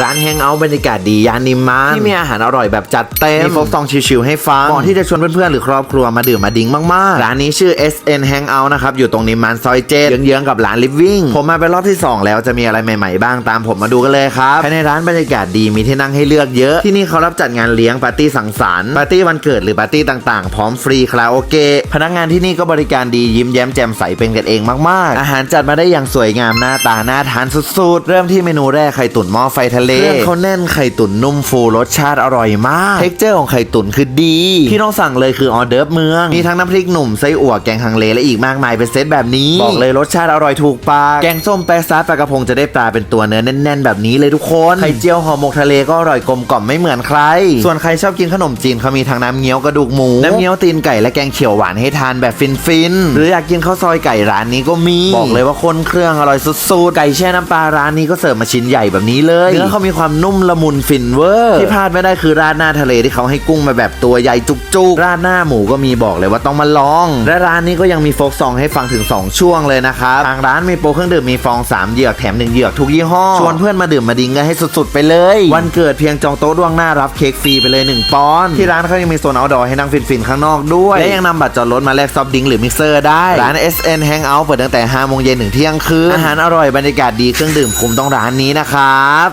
ร้านแฮงเอาท์บรรยากาศดีย่านนิมมานที่มีอาหารอร่อยแบบจัดเต็มมีโฟกซองชิลๆให้ฟังเหมาะที่จะชวนเพื่อนๆหรือครอบครัวมาดื่มมาดิ้งมากๆ ร้านนี้ชื่อ SN Hangout นะครับอยู่ตรงนิมมานซอยเจ็ดเยื้องๆกับร้าน Living ผมมาเป็นรอบที่ 2 แล้วจะมีอะไรใหม่ๆบ้างตามผมมาดูกันเลยครับภายในร้านบรรยากาศดีมีที่นั่งให้เลือกเยอะที่นี่เขารับจัดงานเลี้ยงปาร์ตี้สังสรรค์ปาร์ตี้วันเกิดหรือปาร์ตี้ต่างๆ พร้อมฟรีคาราโอเกะพนักงานที่นี่ก็บริการดียิ้มแย้มแจ่มใสเป็นกันเองมากๆ อาหารจัดมาได้อย่างสวยงามหน้าตาน่าทานสุดๆ เริ่มที่เมนูแรกไข่ตุ๋นหม้อไฟทะเลเครื่องเขาแน่นไข่ตุ๋นนุ่มฟูรสชาติอร่อยมากเท็กเจอร์ของไข่ตุ๋นคือดี ที่ต้องสั่งเลยคือออเดิร์ฟเมือง มีทั้งน้ำพริกหนุ่มไส้อั่วแกงฮังเลและอีกมากมายเป็นเซตแบบนี้ บอกเลยรสชาติอร่อยถูกปากแกงส้มแปะซาปลากระพงจะได้ปลาเป็นตัวเนื้อแน่นๆ แบบนี้เลยทุกคนไข่เจียวห่อหมกทะเลก็อร่อยกลมกล่อมไม่เหมือนใคร ส่วนใครชอบกินขนมจีนเขามีทั้งน้ำเงี้ยวกระดูกหมูน้ำเงี้ยวตีนไก่และแกงเขียวหวานให้ทานแบบฟินๆหรืออยากกินข้าวซอยไก่ร้านนี้ก็มีบอกเลยว่าคนเครื่องอร่อยสุดๆไก่แช่น้ำปลาร้านนี้ก็เสิร์ฟมาชิ้นใหญ่แบบนี้เลยเนื้อเขามีความนุ่มละมุนฟินเวอร์ ที่พลาดไม่ได้คือราดหน้าทะเลที่เขาให้กุ้งมาแบบตัวใหญ่จุกๆ ราดหน้าหมูก็มีบอกเลยว่าต้องมาลอง และร้านนี้ก็ยังมีโฟกซองให้ฟังถึง 2 ช่วงเลยนะครับทางร้านมีโปรเครื่องดื่มมีฟอง 3 เหยือกแถม1เหยือกทุกยี่ห้อชวนเพื่อนมาดื่มมาดิ้งกันให้สุดๆไปเลย วันเกิดเพียงจองโต๊ะล่วงหน้ารับเค้กฟรีไปเลย 1ปอนด์ที่ร้านเขายังมีโซนเอาดอให้นั่งฟินๆข้างนอกด้วยและยังนำบัตรจอดรถมาแลกซอฟต์ดริงก์หรือมิกเซอร์ได้ร้าน SN Hangout เปิดตั้งแต่5โมงเย็นถึงเที่ยงคืนอาหารอร่อยบรรยากาศดีเครื่องดื่มคุ้มต้องร้านนี้นะครับ